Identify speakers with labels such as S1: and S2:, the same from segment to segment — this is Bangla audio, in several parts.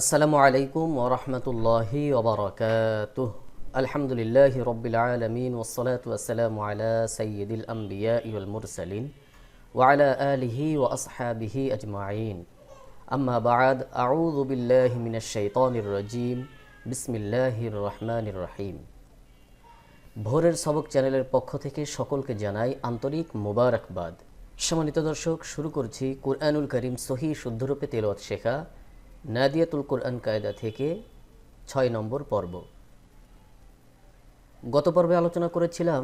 S1: আসসালামু আলাইকুম ওরহমতুল্লাহি ওবরাকাতুহ আলহামদুলিল্লাহ রব্বিল আলমিন ওসলাত ওয়াসালামু আলা সৈয়দুল আম্বিয়া ইউল মুরসালিন ওয়ালা আলিহি ও আসহাবিহি আজমাইন। আম্মা বাদ, আউযু বিল্লাহি মিনাশ শাইতানির রাজিম। বিসমিল্লাহির রহমানির রহিম। ভোরের সবক চ্যানেলের পক্ষ থেকে সকলকে জানাই আন্তরিক মোবারকবাদ। সম্মানিত দর্শক, শুরু করছি কুরআনুল করিম সহি শুদ্ধরূপে তেলত শেখা। নাদিয়াতুল কোরআন কায়দা থেকে ছয় নম্বর পর্ব। গত পর্বে আলোচনা করেছিলাম,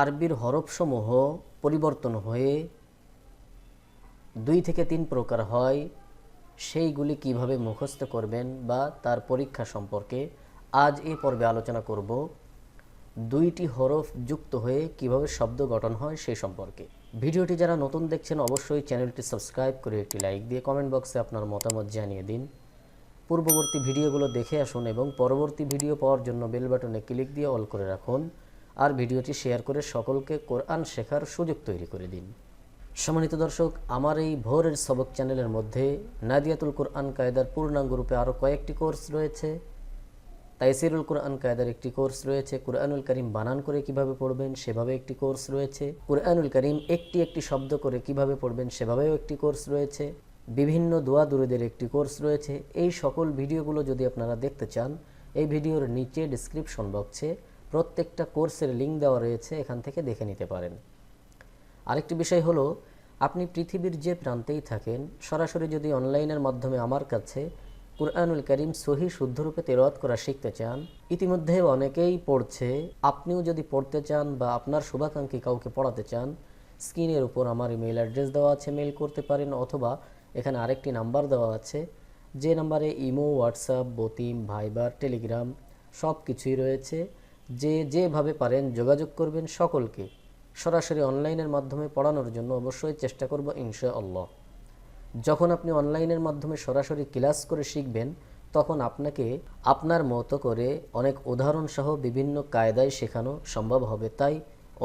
S1: আরবির হরফসমূহ পরিবর্তন হয়ে দুই থেকে তিন প্রকার হয়, সেইগুলি কীভাবে মুখস্থ করবেন বা তার পরীক্ষা সম্পর্কে আজ এই পর্বে আলোচনা করব। দুইটি হরফ যুক্ত হয়ে কীভাবে শব্দ গঠন হয় সেই সম্পর্কে। ভিডিওটি যারা নতুন দেখছেন, অবশ্যই চ্যানেলটি সাবস্ক্রাইব করে একটি লাইক দিয়ে কমেন্ট বক্সে আপনার মতামত জানিয়ে দিন। পূর্ববর্তী ভিডিওগুলো দেখে আসুন এবং পরবর্তী ভিডিও পাওয়ার জন্য বেল বাটনে ক্লিক দিয়ে অল করে রাখুন আর ভিডিওটি শেয়ার করে সকলকে কোরআন শেখার সুযোগ তৈরি করে দিন। সম্মানিত দর্শক, আমার এই ভোরের সবক চ্যানেলের মধ্যে নাদিয়াতুল কোরআন কায়দার পূর্ণাঙ্গ রূপে আরও কয়েকটি কোর্স রয়েছে। তাইসিরুল কোরআন কায়দার একটি কোর্স রয়েছে। কুরআনুল করিম বানান করে কীভাবে পড়বেন সেভাবে একটি কোর্স রয়েছে। কুরআনুল করিম একটি একটি শব্দ করে কীভাবে পড়বেন সেভাবেও একটি কোর্স রয়েছে। বিভিন্ন দোয়া দুরুদের একটি কোর্স রয়েছে। এই সকল ভিডিওগুলো যদি আপনারা দেখতে চান, এই ভিডিওর নিচে ডিসক্রিপশন বক্সে প্রত্যেকটা কোর্সের লিঙ্ক দেওয়া রয়েছে, এখান থেকে দেখে নিতে পারেন। আরেকটি বিষয় হলো, আপনি পৃথিবীর যে প্রান্তেই থাকেন, সরাসরি যদি অনলাইনের মাধ্যমে আমার কাছে কুরআনুল করিম সহি শুদ্ধরূপে তেলাওয়াত করা শিখতে চান ইতিমধ্যে অনেকেই পড়ছে। আপনিও যদি পড়তে চান বা আপনার শুভাকাঙ্ক্ষী কাউকে পড়াতে চান, স্ক্রিনের উপর আমার ইমেল অ্যাড্রেস দেওয়া আছে মেল করতে পারেন অথবা এখানে আরেকটি নাম্বার দেওয়া আছে, যে নাম্বারে ইমো, হোয়াটসঅ্যাপ, বতিম, ভাইবার, টেলিগ্রাম সব কিছুই রয়েছে। যে যেভাবে পারেন যোগাযোগ করবেন সকলকে। সরাসরি অনলাইনের মাধ্যমে পড়ানোর জন্য অবশ্যই চেষ্টা করব ইনশা আল্লাহ যখন আপনি অনলাইনের মাধ্যমে সরাসরি ক্লাস করে শিখবেন, তখন আপনাকে আপনার মতো করে অনেক উদাহরণসহ বিভিন্ন কায়দায় শেখানো সম্ভব হবে। তাই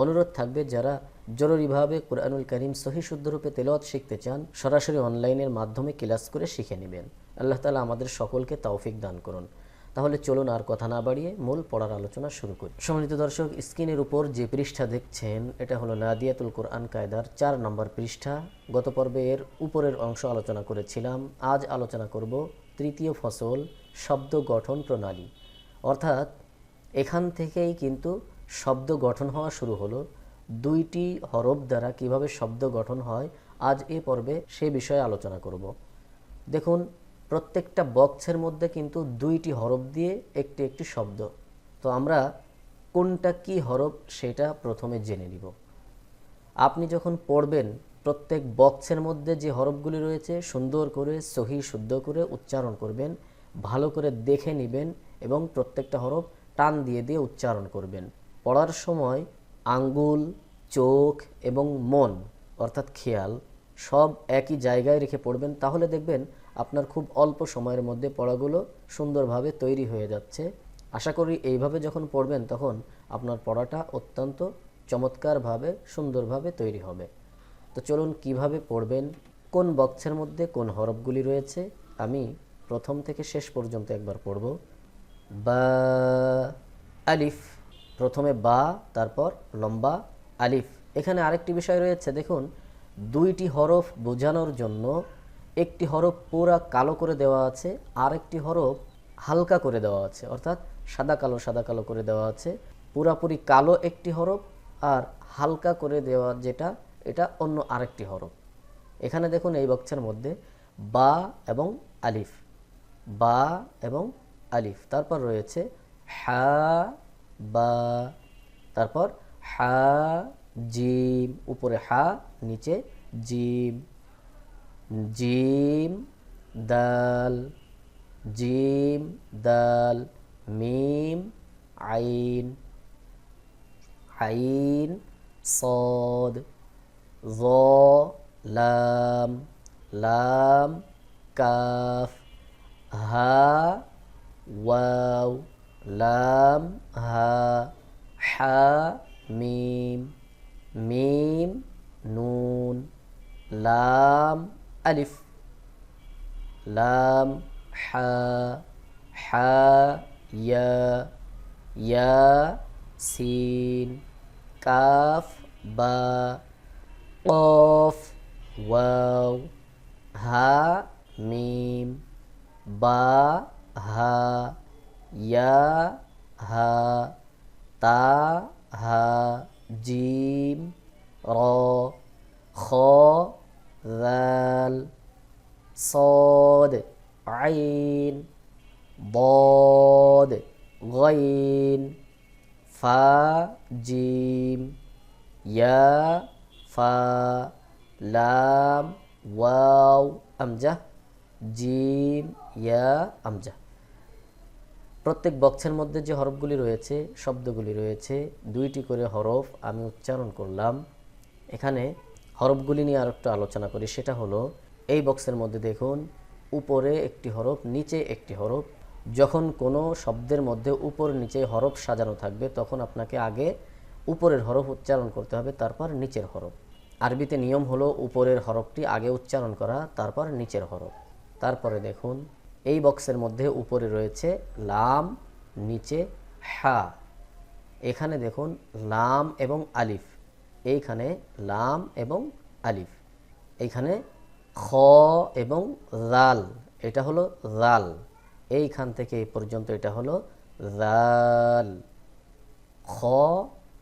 S1: অনুরোধ থাকবে যারা জরুরিভাবে কোরআনুল করিম সহি শুদ্ধরূপে তেলাওয়াত শিখতে চান, সরাসরি অনলাইনের মাধ্যমে ক্লাস করে শিখে নেবেন। আল্লাহ তালা আমাদের সকলকে তৌফিক দান করুন। তাহলে চলুন আর কথা না বাড়িয়ে মূল পড়ার আলোচনা শুরু করি। সম্মানিত দর্শক, স্ক্রিনের উপর যে পৃষ্ঠা দেখছেন, এটা হলো নাদিয়াতুল কোরআন কায়দার চার নম্বর পৃষ্ঠা। গত পর্বে এর উপরের অংশ আলোচনা করেছিলাম। আজ আলোচনা করব তৃতীয় ফসল, শব্দ গঠন প্রণালী। অর্থাৎ এখান থেকেই কিন্তু শব্দ গঠন হওয়া শুরু হলো। দুইটি হরফ দ্বারা কীভাবে শব্দ গঠন হয়, আজ এ পর্বে সে বিষয়ে আলোচনা করব। দেখুন, প্রত্যেকটা বক্সের মধ্যে কিন্তু দুইটি হরফ দিয়ে একটি একটি শব্দ। তো আমরা কোনটা কি হরফ সেটা প্রথমে জেনে নিব। আপনি যখন পড়বেন, প্রত্যেক বক্সের মধ্যে যে হরফগুলি রয়েছে, সুন্দর করে, সহি, শুদ্ধ করে উচ্চারণ করবেন, ভালো করে দেখে নেবেন এবং প্রত্যেকটা হরফ টান দিয়ে দিয়ে উচ্চারণ করবেন। পড়ার সময় আঙ্গুল, চোখ এবং মন, অর্থাৎ খেয়াল, সব একই জায়গায় রেখে পড়বেন, তাহলে দেখবেন আপনার খুব অল্প সময়ের মধ্যে পড়াগুলো সুন্দরভাবে তৈরি হয়ে যাচ্ছে। আশা করি এইভাবে যখন পড়বেন তখন আপনার পড়াটা অত্যন্ত চমৎকারভাবে, সুন্দরভাবে তৈরি হবে। তো চলুন কীভাবে পড়বেন, কোন বক্সের মধ্যে কোন হরফগুলি রয়েছে, আমি প্রথম থেকে শেষ পর্যন্ত একবার পড়ব। বা, আলিফ। প্রথমে বা, তারপর লম্বা, আলিফ। এখানে আরেকটি বিষয় রয়েছে, দেখুন, দুইটি হরফ বোঝানোর জন্য একটি হরফ পুরা কালো করে দেওয়া আছে আর একটি হরফ হালকা করে দেওয়া আছে, অর্থাৎ সাদা কালো সাদা কালো করে দেওয়া আছে। পুরাপুরি কালো একটি হরফ আর হালকা করে দেওয়া যেটা, এটা অন্য আরেকটি হরফ। এখানে দেখুন, এই বক্সের মধ্যে বা এবং আলিফ। বা এবং আলিফ। তারপর রয়েছে হা বা, তারপর হা, জিম, উপরে হা, নিচে জিম। জিম, দাল জিম, দাল, মিম, আইন আইন, সদ, জ, লাম লাম, কাফ, হা, ওয়াও। লাম হা হা মিম মিম নুন লাম আলিফ লাম হা হা ইয়া ইয়া সিন কাফ বা কফ ওয়াও হা মিম বা হা يا ها تا ها جيم را خا ذال صاد عين ضاد غين فا جيم يا فا لام واو أمجة جيم يا أمجة. প্রত্যেক বক্সের মধ্যে যে হরফগুলি রয়েছে, শব্দগুলি রয়েছে, দুইটি করে হরফ আমি উচ্চারণ করলাম। এখানে হরফগুলি নিয়ে আর একটু আলোচনা করি। সেটা হলো, এই বক্সের মধ্যে দেখুন, উপরে একটি হরফ, নিচে একটি হরফ। যখন কোনো শব্দের মধ্যে উপর নিচে হরফ সাজানো থাকবে, তখন আপনাকে আগে উপরের হরফ উচ্চারণ করতে হবে, তারপর নিচের হরফ। আরবিতে নিয়ম হলো, উপরের হরফটি আগে উচ্চারণ করা, তারপর নিচের হরফ। তারপরে দেখুন এই বক্সের মধ্যে উপরে রয়েছে লাম, নিচে হা। এখানে দেখুন লাম এবং আলিফ। এইখানে লাম এবং আলিফ। এইখানে খ এবং লাল। এটা হলো লাল। এইখান থেকে এই পর্যন্ত এটা হলো লাল। খ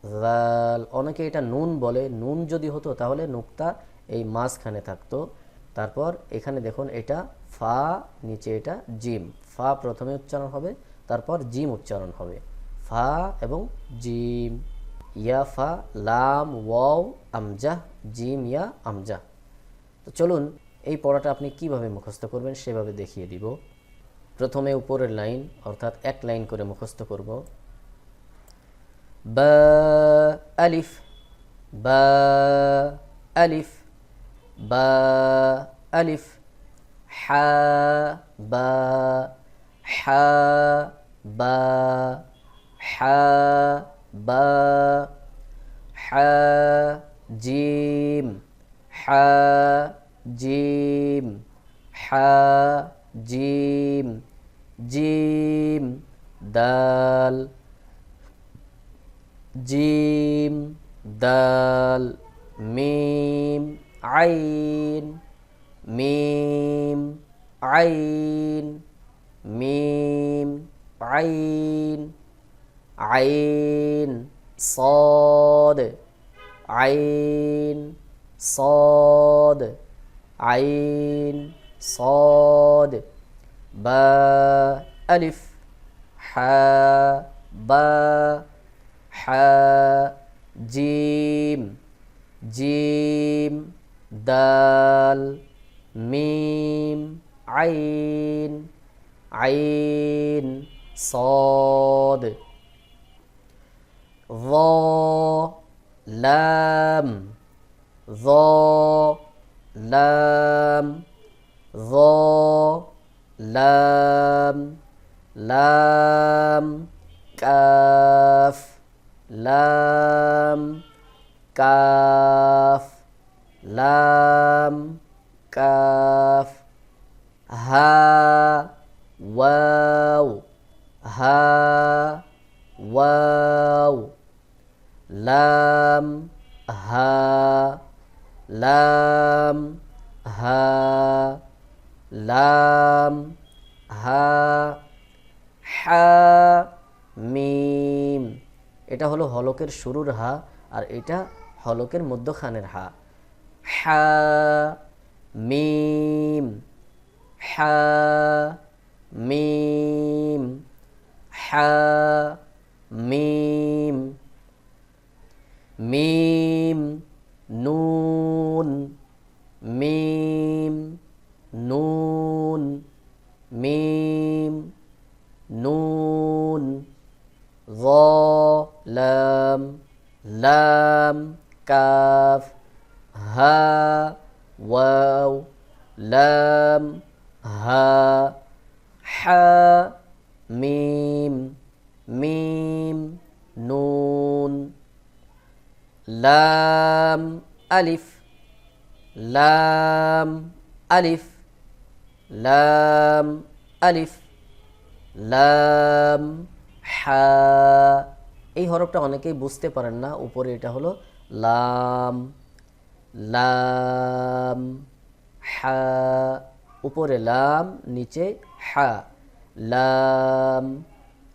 S1: জাল অনেকে এটা নুন বলে। নুন যদি হতো তাহলে নুক্তা এই মাঝখানে থাকতো। তারপর এখানে দেখুন এটা ফা নিচে এটা জিম। ফা প্রথমে উচ্চারণ হবে, তারপর জিম উচ্চারণ হবে। ফা এবং জিম। ইয়া, ফা, লাম, ওয়াও আমজাহ জিম, ইয়া আমজাহ তো চলুন, এই পড়াটা আপনি কীভাবে মুখস্থ করবেন সেভাবে দেখিয়ে দিব। প্রথমে উপরের লাইন, অর্থাৎ এক লাইন করে মুখস্থ করব। বা, আলিফ বা আলিফ বা, আলিফ। হা, বা হা বা হা বা, হা, জিম হা জিম হা, জিম জিম, দাল জিম, দাল, মিম, আইন ميم عين ميم عين عين صاد عين صاد عين صاد با ألف حا با حا جيم جيم دال mim, ain ain sod dho lam. Dho lam. Dho lam. Lam, kaf. Lam kaf. Lam কাফ হা ওয়াও হা ওয়াও লাম হা লাম হা লাম হা হা মিম এটা হলো হলকের শুরুর হা আর এটা হলকের মধ্যখানের হা। হা মিম, হা মিম হা, মিম মিম, নুন মিম নুন মিম, নুন লাম লাম, কাফ, হা ওয়াও লাম হা হা মিম মিম নুন লাম আলিফ লাম আলিফ লাম আলিফ লাম হা এই হরফটা অনেকেই বুঝতে পারেন না। উপরে এটা হলো লাম লাম হা উপরে লাম, নিচে হা। লাম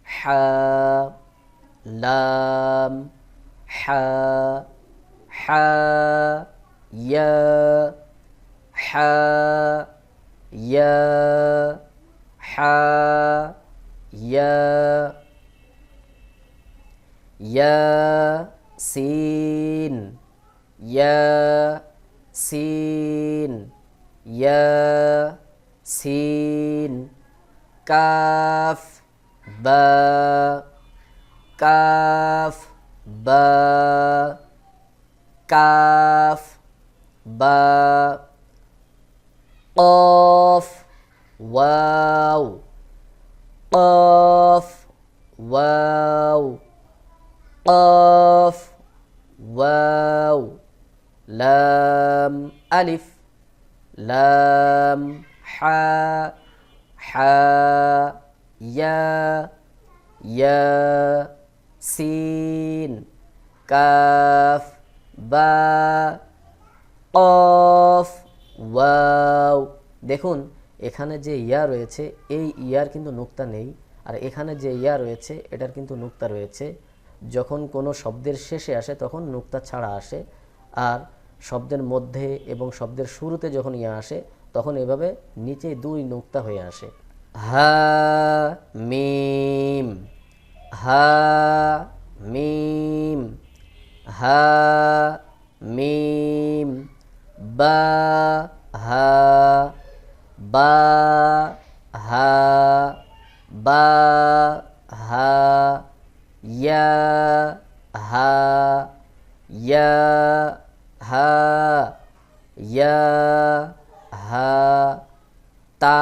S1: হা। লাম, হা। হা। ইয়া হা। ইয়া হা। ইয়া ya sin. Ya sin. Kaf ba. Kaf ba. Kaf ba. Qaf waw. Qaf waw. Qaf আলিফ, লাম, হা হা, ইয়া ইয়া, সিন, কাফ, বা অফ ওয়াও। দেখুন, এখানে যে ইয়া রয়েছে, এই ইয়ার কিন্তু নুক্তা নেই। আর এখানে যে ইয়া রয়েছে, এটার কিন্তু নুক্তা রয়েছে। যখন কোনো শব্দের শেষে আসে, তখন নুক্তা ছাড়া আসে। আর শব্দের মধ্যে এবং শব্দের শুরুতে যখন ইয়া আসে, তখন এভাবে নিচে দুই নুক্তা হয়ে আসে। হা, মিম হা মিম হা, মিম, বা, হা বা হা বা, হা, ইয়া হা, ইয়া হা ইয়া হা, তা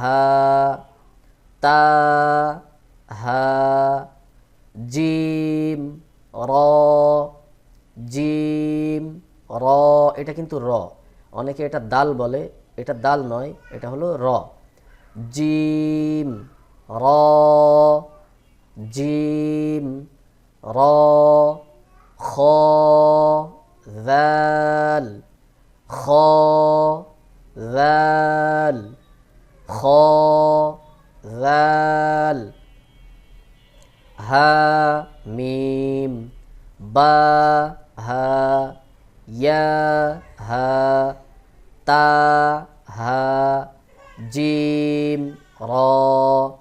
S1: হা তা, হা, জিম, র জিম, র, এটা কিন্তু র। অনেকে এটা দাল বলে, এটা দাল নয়, এটা হলো র। জিম র জিম, র, খ ذال خا ذال خا ذال ها ميم با ها يا ها تا ها جيم را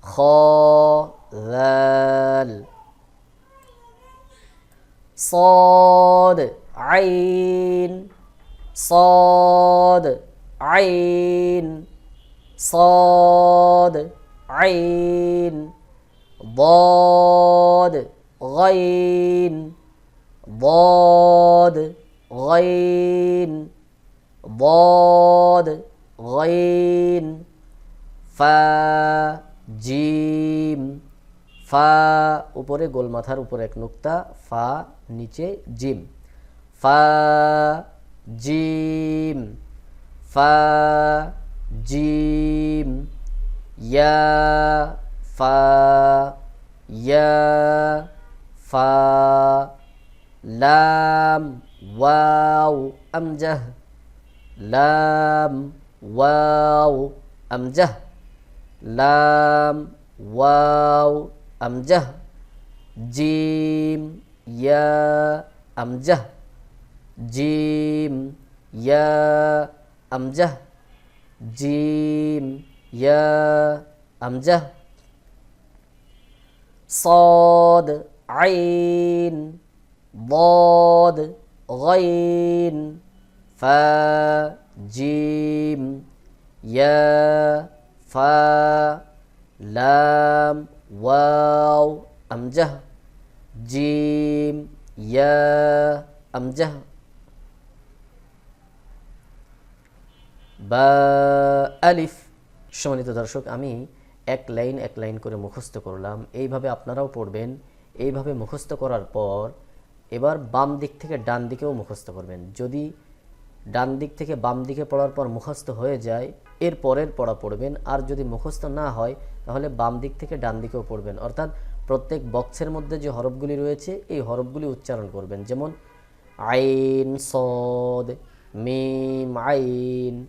S1: خا ذال. صاد صاد عين صاد عين ضاد غين ضاد غين ضاد غين ফা জিম ফা উপরে গোল মাথার উপরে এক নুক্তা ফা নিচে জিম ফা জিম ফা জিম ইয়া ফা ইয়া ফা লাম ওয়াও আমজাহ লাম ওয়াও আমজাহ লাম ওয়াও আমজাহ জিম ইয়া আমজাহ Jim, Ya, Amjah. Jim, Ya, Amjah. Sod Ain. Bod Ghain. Fa, Jim. Ya, Fa, Lam Wow Amjah. Jim, Ya, Amjah. বা আলিফ, সম্মানিত দর্শক, আমি এক লাইন এক লাইন করে মুখস্থ করলাম। এইভাবে আপনারাও পড়বেন। এইভাবে মুখস্থ করার পর এবার বাম দিক থেকে ডান দিকেও মুখস্থ করবেন। যদি ডান দিক থেকে বাম দিকে পড়ার পর মুখস্থ হয়ে যায়, এর পরের পড়া পড়বেন। আর যদি মুখস্থ না হয়, তাহলে বাম দিক থেকে ডান দিকেও পড়বেন। অর্থাৎ প্রত্যেক বক্সের মধ্যে যে হরফগুলি রয়েছে, এই হরফগুলি উচ্চারণ করবেন। যেমন আইন, সদ, মিম, আইন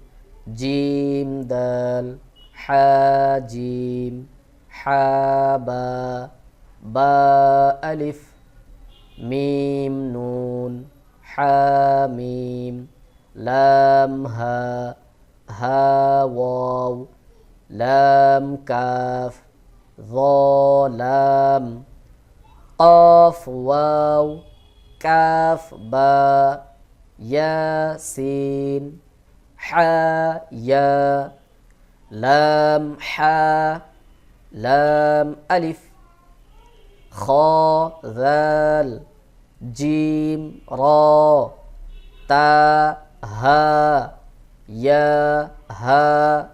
S1: جيم دال حا جيم حا با با ألف ميم نون حاميم لام ها ها واو لام كاف ظا لام قاف واو كاف با يا سين حا يا لام حا لام ألف خا ذال جيم را تا ها يا ها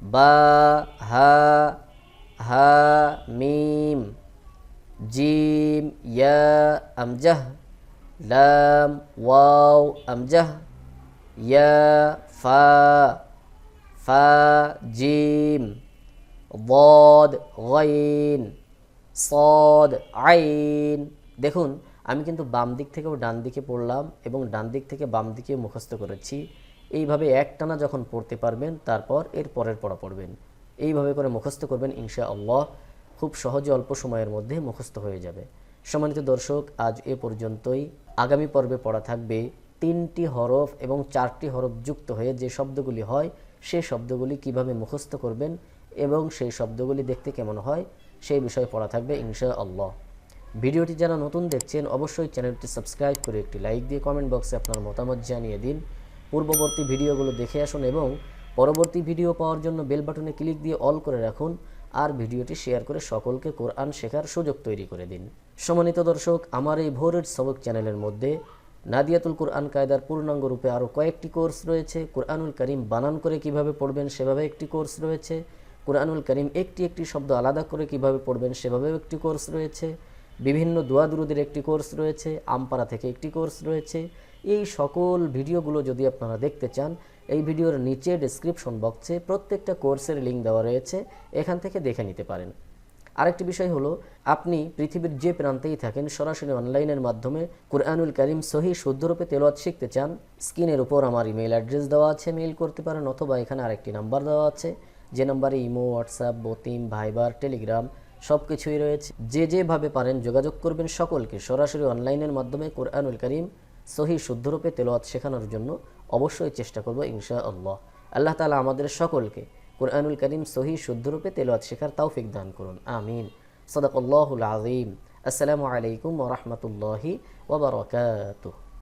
S1: با ها ها ميم جيم يا أمجه لام واو أمجه يا ফা ফা, জিম বদ গইন, সদ, আইন। দেখুন, আমি কিন্তু বাম দিক থেকেও ডান দিকে পড়লাম এবং ডান দিক থেকে বাম দিকে মুখস্থ করেছি। এইভাবে একটানা যখন পড়তে পারবেন, তারপর এর পরের পড়া পড়বেন। এইভাবে করে মুখস্থ করবেন ইনশা আল্লাহ খুব সহজে অল্প সময়ের মধ্যে মুখস্থ হয়ে যাবে। সম্মানিত দর্শক, আজ এ পর্যন্তই। আগামী পর্বে পড়া থাকবে তিনটি হরফ এবং চারটি হরফ যুক্ত হয়ে যে শব্দগুলি হয় সেই শব্দগুলি কীভাবে মুখস্থ করবেন এবং সেই শব্দগুলি দেখতে কেমন হয়, সেই বিষয়ে পড়া থাকবে ইনশা আল্লাহ ভিডিওটি যারা নতুন দেখছেন, অবশ্যই চ্যানেলটি সাবস্ক্রাইব করে একটি লাইক দিয়ে কমেন্ট বক্সে আপনার মতামত জানিয়ে দিন। পূর্ববর্তী ভিডিওগুলো দেখে আসুন এবং পরবর্তী ভিডিও পাওয়ার জন্য বেল বাটনে ক্লিক দিয়ে অল করে রাখুন আর ভিডিওটি শেয়ার করে সকলকে কোরআন শেখার সুযোগ তৈরি করে দিন। সম্মানিত দর্শক, আমার এই ভোরের সবক চ্যানেলের মধ্যে নাদিয়াতুল কোরআন কায়দার পূর্ণাঙ্গ রূপে আরও কয়েকটি কোর্স রয়েছে। কোরআনুল করিম বানান করে কীভাবে পড়বেন সেভাবে একটি কোর্স রয়েছে। কোরআনুল করিম একটি একটি শব্দ আলাদা করে কীভাবে পড়বেন সেভাবেও একটি কোর্স রয়েছে। বিভিন্ন দোয়া দুরুদের একটি কোর্স রয়েছে, আমপাড়া থেকে একটি কোর্স রয়েছে। এই সকল ভিডিওগুলো যদি আপনারা দেখতে চান, এই ভিডিওর নিচে ডেসক্রিপশন বক্সে প্রত্যেকটা কোর্সের লিঙ্ক দেওয়া রয়েছে। এখান থেকে দেখে নিতে পারেন। আরেকটি বিষয় হলো, আপনি পৃথিবীর যে প্রান্তেই থাকেন, সরাসরি অনলাইনের মাধ্যমে কুরআনুল করিম সহি শুদ্ধরূপে তেলোয়াত শিখতে চান, স্ক্রিনের উপর আমার ইমেল অ্যাড্রেস দেওয়া আছে, মেইল করতে পারেন, অথবা এখানে আরেকটি নাম্বার দেওয়া আছে, যে নাম্বারে ইমো, হোয়াটসঅ্যাপ, বতিম, ভাইবার, টেলিগ্রাম সব কিছুই রয়েছে। যে যেভাবে পারেন যোগাযোগ করবেন সকলকে সরাসরি অনলাইনের মাধ্যমে কোরআনুল করিম সহি শুদ্ধরূপে তেলোয়াত শেখানোর জন্য অবশ্যই চেষ্টা করব ইনশা আল্লাহ আল্লাহ তালা আমাদের সকলকে কোরআনুল করিম সহি শুদ্ধরূপে তেলোয়াত শেখার তৌফিক দান করুন আমিন সদাকল্লাহুল আজিম আসসালামু আলাইকুম ওরহমতুল্লাহি ওবরকাতুহ